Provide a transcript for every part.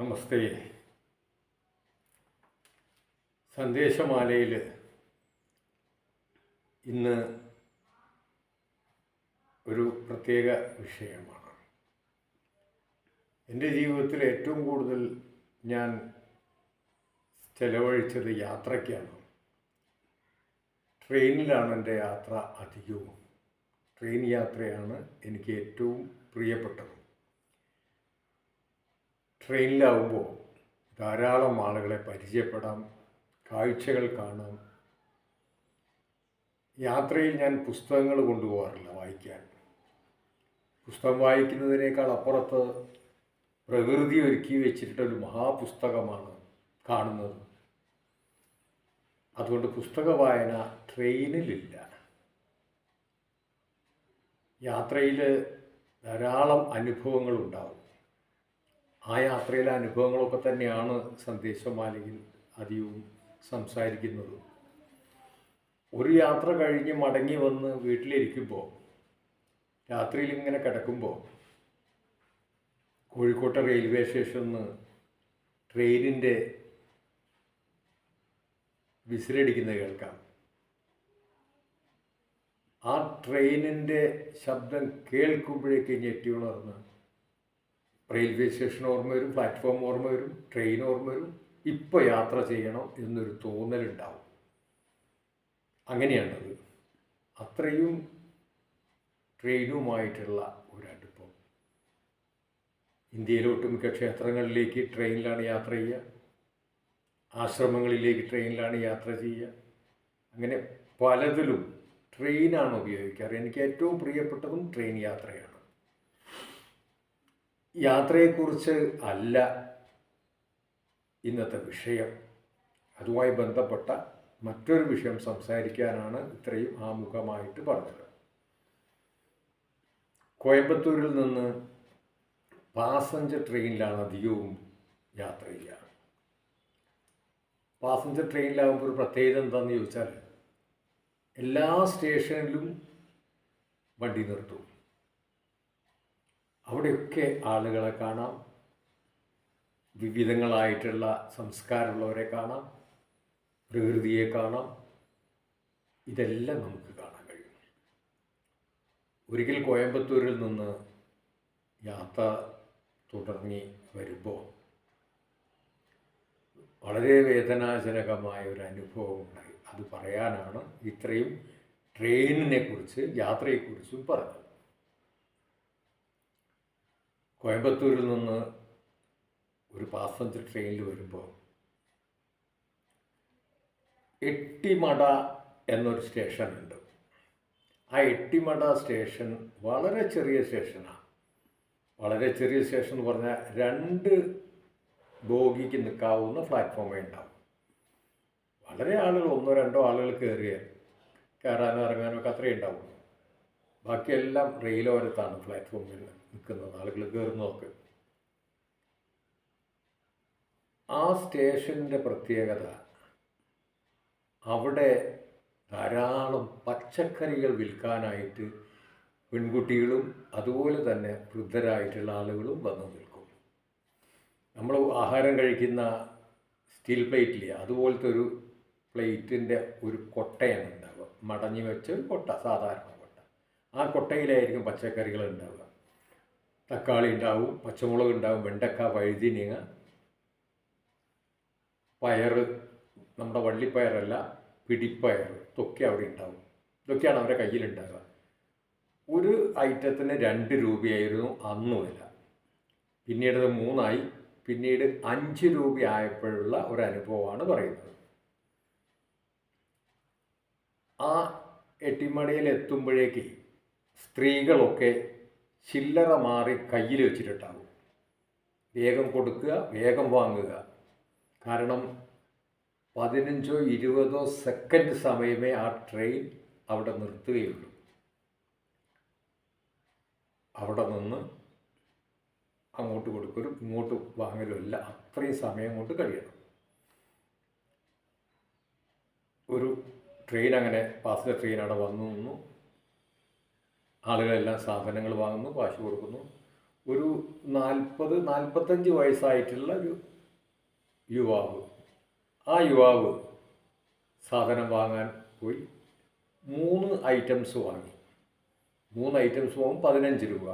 നമസ്തേ. സന്ദേശമാലയിൽ ഇന്ന് ഒരു പ്രത്യേക വിഷയമാണ്. എന്റെ ജീവിതത്തിൽ ഏറ്റവും കൂടുതൽ ഞാൻ ചെലവഴിച്ചത് യാത്രയ്ക്കാണ്. ട്രെയിനിലാണ് എന്റെ യാത്ര അധികവും. ട്രെയിൻ യാത്രയാണ് എനിക്ക് ഏറ്റവും പ്രിയപ്പെട്ടത്. ട്രെയിനിലാവുമ്പോൾ ധാരാളം ആളുകളെ പരിചയപ്പെടാം കാഴ്ചകൾ കാണാം. യാത്രയിൽ ഞാൻ പുസ്തകങ്ങൾ കൊണ്ടുപോകാറില്ല വായിക്കാൻ. പുസ്തകം വായിക്കുന്നതിനേക്കാൾ അപ്പുറത്ത് പ്രകൃതി ഒരുക്കി വെച്ചിട്ടൊരു മഹാപുസ്തകമാണ് കാണുന്നത്. അതുകൊണ്ട് പുസ്തക വായന ട്രെയിനിലില്ല. യാത്രയിൽ ധാരാളം അനുഭവങ്ങളുണ്ടാവും. ആ യാത്രയിലെ അനുഭവങ്ങളൊക്കെ തന്നെയാണ് സന്ദേശമാലയിൽ അധികവും സംസാരിക്കുന്നത്. ഒരു യാത്ര കഴിഞ്ഞ് മടങ്ങി വന്ന് വീട്ടിലിരിക്കുമ്പോൾ രാത്രിയിൽ ഇങ്ങനെ കിടക്കുമ്പോൾ കോഴിക്കോട്ടെ റെയിൽവേ സ്റ്റേഷനിൽ നിന്ന് ട്രെയിനിന്റെ വിസിലടിക്കുന്നത് കേൾക്കാം. ആ ട്രെയിനിന്റെ ശബ്ദം കേൾക്കുമ്പോഴേക്ക് ഞെട്ടി ഉണർന്ന് റെയിൽവേ സ്റ്റേഷൻ ഓർമ്മ വരും പ്ലാറ്റ്ഫോം ഓർമ്മ വരും ട്രെയിൻ ഓർമ്മ വരും. ഇപ്പോൾ യാത്ര ചെയ്യണം എന്നൊരു തോന്നലുണ്ടാവും. അങ്ങനെയാണത്. അത്രയും ട്രെയിനുമായിട്ടുള്ള ഒരടുപ്പം. ഇന്ത്യയിലെ ഒട്ടുമിക്ക ക്ഷേത്രങ്ങളിലേക്ക് ട്രെയിനിലാണ് യാത്ര ചെയ്യുക. ആശ്രമങ്ങളിലേക്ക് ട്രെയിനിലാണ് യാത്ര ചെയ്യുക. അങ്ങനെ പലതിലും ട്രെയിനാണ് ഉപയോഗിക്കാറ്. എനിക്ക് ഏറ്റവും പ്രിയപ്പെട്ടതും ട്രെയിൻ യാത്രയാണ്. യാത്രയെക്കുറിച്ച് അല്ല ഇന്നത്തെ വിഷയം. അതുമായി ബന്ധപ്പെട്ട മറ്റൊരു വിഷയം സംസാരിക്കാനാണ് ഇത്രയും ആമുഖമായിട്ട് പറഞ്ഞത്. കോയമ്പത്തൂരിൽ നിന്ന് പാസഞ്ചർ ട്രെയിനിലാണ് അധികവും യാത്ര ചെയ്യുക. പാസഞ്ചർ ട്രെയിനിലാകുമ്പോൾ ഒരു പ്രത്യേകത എന്താണെന്ന് ചോദിച്ചാൽ എല്ലാ സ്റ്റേഷനിലും വണ്ടി നിർത്തും. അവിടെയൊക്കെ ആളുകളെ കാണാം. വിവിധങ്ങളായിട്ടുള്ള സംസ്കാരമുള്ളവരെ കാണാം. പ്രകൃതിയെ കാണാം. ഇതെല്ലാം നമുക്ക് കാണാൻ കഴിയും. ഒരിക്കൽ കോയമ്പത്തൂരിൽ നിന്ന് യാത്ര തുടങ്ങി വരുമ്പോൾ വളരെ വേദനാജനകമായ ഒരു അനുഭവം ഉണ്ടായി. അത് പറയാനാണ് ഇത്രയും ട്രെയിനിനെ കുറിച്ച് യാത്രയെക്കുറിച്ചും പറഞ്ഞത്. കോയമ്പത്തൂരിൽ നിന്ന് ഒരു പാസഞ്ചർ ട്രെയിനിൽ വരുമ്പോൾ എട്ടിമട എന്നൊരു സ്റ്റേഷനുണ്ട്. ആ എട്ടിമട സ്റ്റേഷൻ വളരെ ചെറിയ സ്റ്റേഷനാണ് വളരെ ചെറിയ സ്റ്റേഷൻ എന്ന് പറഞ്ഞാൽ രണ്ട് ബോഗിക്ക് നിൽക്കാവുന്ന പ്ലാറ്റ്ഫോമേ ഉണ്ടാവും. വളരെ ആളുകൾ ഒന്നോ രണ്ടോ ആളുകൾ കയറിയ കയറാനോ ഇറങ്ങാനോ ഒക്കെ അത്രയേ ഉണ്ടാവുള്ളൂ. ബാക്കിയെല്ലാം റെയിലോരത്താണ് പ്ലാറ്റ്ഫോമിൽ നിൽക്കുന്നത്. ആളുകൾ കയറുന്നതൊക്കെ. ആ സ്റ്റേഷന്റെ പ്രത്യേകത അവിടെ ധാരാളം പച്ചക്കറികൾ വിൽക്കാനായിട്ട് പെൺകുട്ടികളും അതുപോലെ തന്നെ വൃദ്ധരായിട്ടുള്ള ആളുകളും വന്നു നിൽക്കും. നമ്മൾ ആഹാരം കഴിക്കുന്ന സ്റ്റീൽ പ്ലേറ്റില്ലേ അതുപോലത്തെ ഒരു പ്ലേറ്റിന്റെ ഒരു കൊട്ടയാണ് ഉണ്ടാവുക. മടഞ്ഞു വെച്ച ഒരു കൊട്ട സാധാരണ. ആ കൊട്ടയിലായിരിക്കും പച്ചക്കറികൾ ഉണ്ടാവുക. തക്കാളി ഉണ്ടാവും പച്ചമുളക് ഉണ്ടാവും വെണ്ടക്ക വഴുതിനിങ്ങ പയറ് നമ്മുടെ വള്ളിപ്പയറല്ല പിടിപ്പയർ ഇതൊക്കെ അവിടെ ഉണ്ടാവും. ഇതൊക്കെയാണ് അവരുടെ കയ്യിലുണ്ടാവുക ഒരു ഐറ്റത്തിന് രണ്ട് രൂപയായിരുന്നു അന്ന് വില. പിന്നീട് അത് മൂന്നായി. പിന്നീട് അഞ്ച് രൂപയായപ്പോഴുള്ള ഒരു അനുഭവമാണ് പറയുന്നത്. ആ എട്ടിമടയിൽ എത്തുമ്പോഴേക്ക് സ്ത്രീകളൊക്കെ ചില്ലറ മാറി കയ്യിൽ വെച്ചിട്ടുണ്ടാവും. വേഗം കൊടുക്കുക വേഗം വാങ്ങുക. കാരണം പതിനഞ്ചോ ഇരുപതോ സെക്കൻഡ് സമയമേ ആ ട്രെയിൻ അവിടെ നിർത്തുകയുള്ളൂ. അവിടെ നിന്ന് അങ്ങോട്ട് കൊടുക്കലും ഇങ്ങോട്ട് വാങ്ങലും അല്ല അത്രയും സമയം കൊണ്ട് കഴിയണം. ഒരു ട്രെയിൻ അങ്ങനെ പാസഞ്ചർ ട്രെയിൻ അവിടെ വന്നു നിന്നു. ആളുകളെല്ലാം സാധനങ്ങൾ വാങ്ങുന്നു കാശ് കൊടുക്കുന്നു. ഒരു നാൽപ്പത് നാൽപ്പത്തഞ്ച് വയസ്സായിട്ടുള്ള ഒരു യുവാവ്. ആ യുവാവ് സാധനം വാങ്ങാൻ പോയി. മൂന്ന് ഐറ്റംസ് വാങ്ങി. മൂന്ന് ഐറ്റംസ് പോകും പതിനഞ്ച് രൂപ.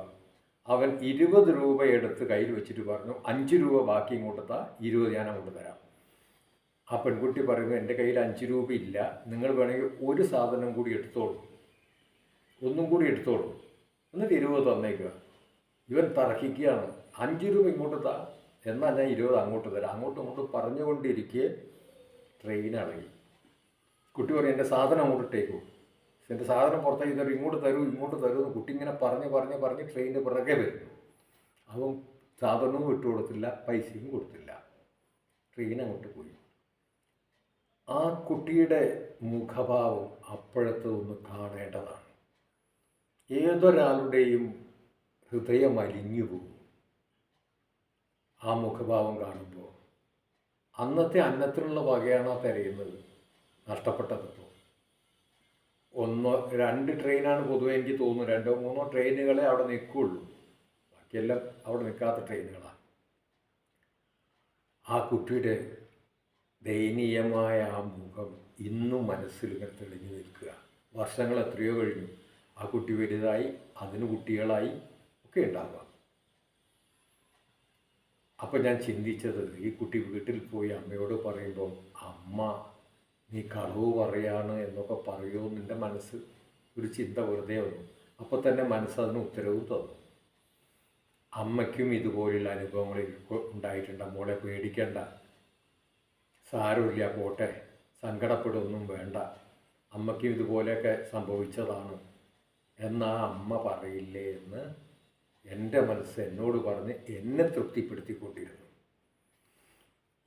അവൻ ഇരുപത് രൂപ എടുത്ത് കയ്യിൽ വെച്ചിട്ട് പറഞ്ഞു അഞ്ച് രൂപ ബാക്കി ഇങ്ങോട്ട് താ ഇരുപത് ഞാൻ അങ്ങോട്ട് തരാം. ആ പെൺകുട്ടി പറയുന്നു എന്റെ കയ്യിൽ അഞ്ച് രൂപ ഇല്ല. നിങ്ങൾ വേണമെങ്കിൽ ഒരു സാധനം കൂടി എടുത്തോളൂ. ഒന്നും കൂടി എടുത്തോളൂ. എന്നിട്ട് ഇരുപത് തന്നേക്കുക ഇവൻ തർക്കിക്കുകയാണ്. അഞ്ച് രൂപ ഇങ്ങോട്ട് താ. എന്നാൽ ഞാൻ ഇരുപത് അങ്ങോട്ട് തരാം. അങ്ങോട്ടും ഇങ്ങോട്ടും പറഞ്ഞുകൊണ്ടിരിക്കെ ട്രെയിൻ ഇളകി കുട്ടി പറയും എന്റെ സാധനം അങ്ങോട്ട് ഇട്ടേക്കൂ. എന്റെ സാധനം പുറത്തേക്ക് തരും ഇങ്ങോട്ട് തരൂ ഇങ്ങോട്ട് തരൂ എന്ന് കുട്ടി ഇങ്ങനെ പറഞ്ഞ് പറഞ്ഞ് പറഞ്ഞ് ട്രെയിനിന്റെ പിറകെ വരുന്നു. അവൻ സാധനവും വിട്ടു കൊടുത്തില്ല പൈസയും കൊടുത്തില്ല. ട്രെയിൻ അങ്ങോട്ട് പോയി. ആ കുട്ടിയുടെ മുഖഭാവം അപ്പോഴത്തെ ഒന്ന് കാണേണ്ടതാണ്. ഏതൊരാളുടെയും ഹൃദയം അലിഞ്ഞു പോകും. ആ മുഖഭാവം കാണുമ്പോൾ അന്നത്തെ അന്നത്തിനുള്ള വകയാണോ തിരയുന്നത്? നഷ്ടപ്പെട്ടതിപ്പോൾ ഒന്നോ രണ്ട് ട്രെയിനാണ് പൊതുവെ എനിക്ക് തോന്നുന്നു രണ്ടോ മൂന്നോ ട്രെയിനുകളെ അവിടെ നിൽക്കുകയുള്ളൂ ബാക്കിയെല്ലാം അവിടെ നിൽക്കാത്ത ട്രെയിനുകളാണ് ആ കുട്ടിയുടെ ദയനീയമായ ആ മുഖം ഇന്നും മനസ്സിൽ ഇങ്ങനെ തെളിഞ്ഞു നിൽക്കുക. വർഷങ്ങൾ എത്രയോ കഴിഞ്ഞു. ആ കുട്ടി വലുതായി അതിന് കുട്ടികളായി ഒക്കെ ഉണ്ടാവാം അപ്പം ഞാൻ ചിന്തിച്ചത് ഈ കുട്ടി വീട്ടിൽ പോയി അമ്മയോട് പറയുമ്പോൾ അമ്മ നീ കളവ് പറയാണ് എന്നൊക്കെ പറയുമോ എന്റെ മനസ്സ് ഒരു ചിന്ത വെറുതെ വന്നു. അപ്പോൾ തന്നെ മനസ്സ് അതിന് ഉത്തരവും തന്നു. അമ്മയ്ക്കും ഇതുപോലുള്ള അനുഭവങ്ങൾ ഉണ്ടായിട്ടുണ്ട്. മോളെ പേടിക്കണ്ട. സാരമില്ല പോട്ടെ. സങ്കടപ്പെടുകയൊന്നും വേണ്ട. അമ്മയ്ക്കും ഇതുപോലെയൊക്കെ സംഭവിച്ചതാണ്. എന്നാ അമ്മ പറയില്ലേ എന്ന് എന്റെ മനസ്സ് എന്നോട് പറഞ്ഞ് എന്നെ തൃപ്തിപ്പെടുത്തിക്കൊണ്ടിരുന്നു.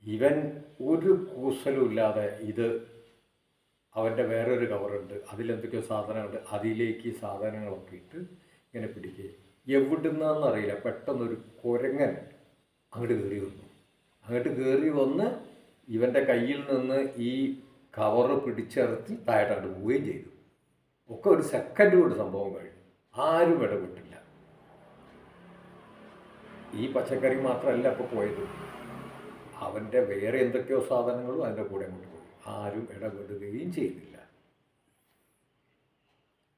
ഇവൻ ഒരു കൂസലും ഇല്ലാതെ ഇത് അവന്റെ വേറൊരു കവറുണ്ട്. അതിലെന്തൊക്കെയോ സാധനങ്ങളുണ്ട്. അതിലേക്ക് സാധനങ്ങളൊക്കെ ഇട്ട് ഇങ്ങനെ പിടിക്കുക എവിടുന്നാന്നറിയില്ല പെട്ടെന്നൊരു കുരങ്ങൻ അങ്ങോട്ട് കയറി വന്നു. അങ്ങോട്ട് കയറി വന്ന് ഇവന്റെ കയ്യിൽ നിന്ന് ഈ കവറ് പിടിച്ചെറുത്തി താഴോട്ട് പോവുകയും ചെയ്തു. ഒക്കെ ഒരു സെക്കൻഡ് കൊണ്ട് സംഭവം കഴിഞ്ഞു. ആരും ഇടപെട്ടില്ല. ഈ പച്ചക്കറി മാത്രമല്ല ഇപ്പോൾ പോയത്. അവന്റെ വേറെ എന്തൊക്കെയോ സാധനങ്ങളും അതിന്റെ കൂടെ അങ്ങോട്ട് പോയി. ആരും ഇടപെടുകയും ചെയ്തില്ല.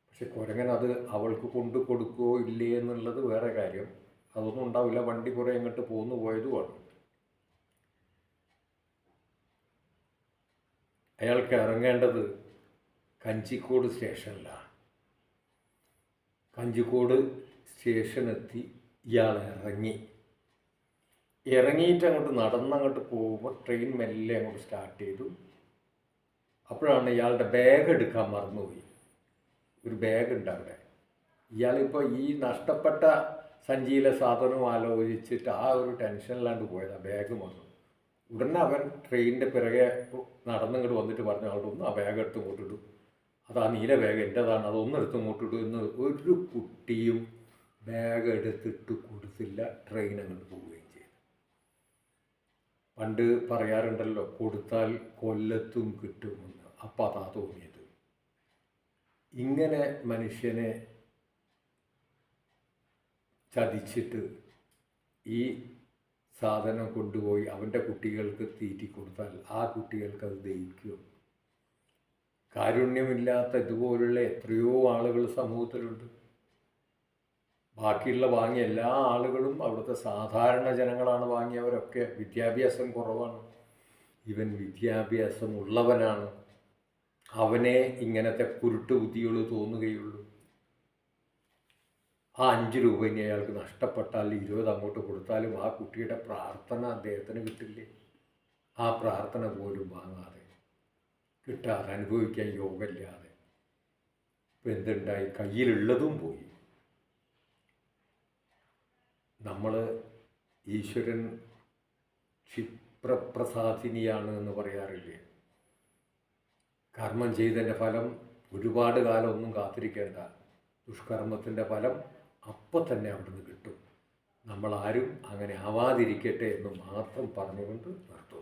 പക്ഷെ കുരങ്ങൻ അത് അവൾക്ക് കൊണ്ടു കൊടുക്കുകയോ ഇല്ലേ എന്നുള്ളത് വേറെ കാര്യം. അതൊന്നും ഉണ്ടാവില്ല. വണ്ടി കുറേ അങ്ങോട്ട് പോന്നു പോയതുമാണ് അയാൾക്ക് ഇറങ്ങേണ്ടത് കഞ്ചിക്കോട് സ്റ്റേഷനിലാണ്. കഞ്ചിക്കോട് സ്റ്റേഷനെത്തി ഇയാൾ ഇറങ്ങി. ഇറങ്ങിയിട്ട് അങ്ങോട്ട് നടന്നങ്ങോട്ട് പോകുമ്പോൾ ട്രെയിൻ മെല്ലെ അങ്ങോട്ട് സ്റ്റാർട്ട് ചെയ്തു. അപ്പോഴാണ് ഇയാളുടെ ബാഗ് എടുക്കാൻ മറന്നുപോയി. ഒരു ബാഗ് ഉണ്ട് അവിടെ. ഇയാളിപ്പോൾ ഈ നഷ്ടപ്പെട്ട സഞ്ചിയിലെ സാധനം ആലോചിച്ചിട്ട് ആ ഒരു ടെൻഷനിലാണ്ട് പോയത് ആ ബാഗ് മറന്നു ഉടനെ അവൻ ട്രെയിനിന്റെ പിറകെ നടന്നിങ്ങോട്ട് വന്നിട്ട് പറഞ്ഞു അവിടെ ഒന്ന് ആ ബാഗ് എടുത്ത് ഇങ്ങോട്ടിടും അത് നീല ബാഗ് എന്റെതാണ് അതൊന്നും എടുത്ത് ഇങ്ങോട്ടിടും എന്ന് ഒരു കുട്ടിയും ബാഗ് എടുത്തിട്ട് കൊടുത്തില്ല. ട്രെയിൻ അങ്ങോട്ട് പോവുകയും ചെയ്തു. പണ്ട് പറയാറുണ്ടല്ലോ കൊടുത്താൽ കൊല്ലത്തും കിട്ടുമെന്ന്. അപ്പം അതാ തോന്നിയത്. ഇങ്ങനെ മനുഷ്യനെ ചതിച്ചിട്ട് ഈ സാധനം കൊണ്ടുപോയി അവന്റെ കുട്ടികൾക്ക് തീറ്റി കൊടുത്താൽ ആ കുട്ടികൾക്ക് അത് ദഹിക്കും കാരുണ്യമില്ലാത്ത ഇതുപോലുള്ള എത്രയോ ആളുകൾ സമൂഹത്തിലുണ്ട്. ബാക്കിയുള്ള വാങ്ങിയ എല്ലാ ആളുകളും അവിടുത്തെ സാധാരണ ജനങ്ങളാണ് വാങ്ങിയവരൊക്കെ. വിദ്യാഭ്യാസം കുറവാണ്. ഇവൻ വിദ്യാഭ്യാസം ഉള്ളവനാണ്. അവനെ ഇങ്ങനത്തെ കുരുട്ട് ബുദ്ധികൾ തോന്നുകയുള്ളൂ. ആ അഞ്ച് രൂപ ഇനി അയാൾക്ക് നഷ്ടപ്പെട്ടാൽ ഇരുപത് അങ്ങോട്ട് കൊടുത്താലും ആ കുട്ടിയുടെ പ്രാർത്ഥന അദ്ദേഹത്തിന് കിട്ടില്ലേ? ആ പ്രാർത്ഥന പോലും വാങ്ങാതെ. കിട്ടാതെ അനുഭവിക്കാൻ യോഗമില്ലാതെ. ഇപ്പം എന്തുണ്ടായി? കയ്യിലുള്ളതും പോയി. നമ്മൾ ഈശ്വരൻ ക്ഷിപ്രപ്രസാദിനിയാണ് എന്ന് പറയാറില്ലേ? കർമ്മം ചെയ്തതിന്റെ ഫലം ഒരുപാട് കാലം ഒന്നും കാത്തിരിക്കേണ്ട. ദുഷ്കർമ്മത്തിന്റെ ഫലം അപ്പം തന്നെ അവിടുന്ന് കിട്ടും. നമ്മളാരും അങ്ങനെ ആവാതിരിക്കട്ടെ എന്ന് മാത്രം പറഞ്ഞുകൊണ്ട് നിർത്തുന്നു.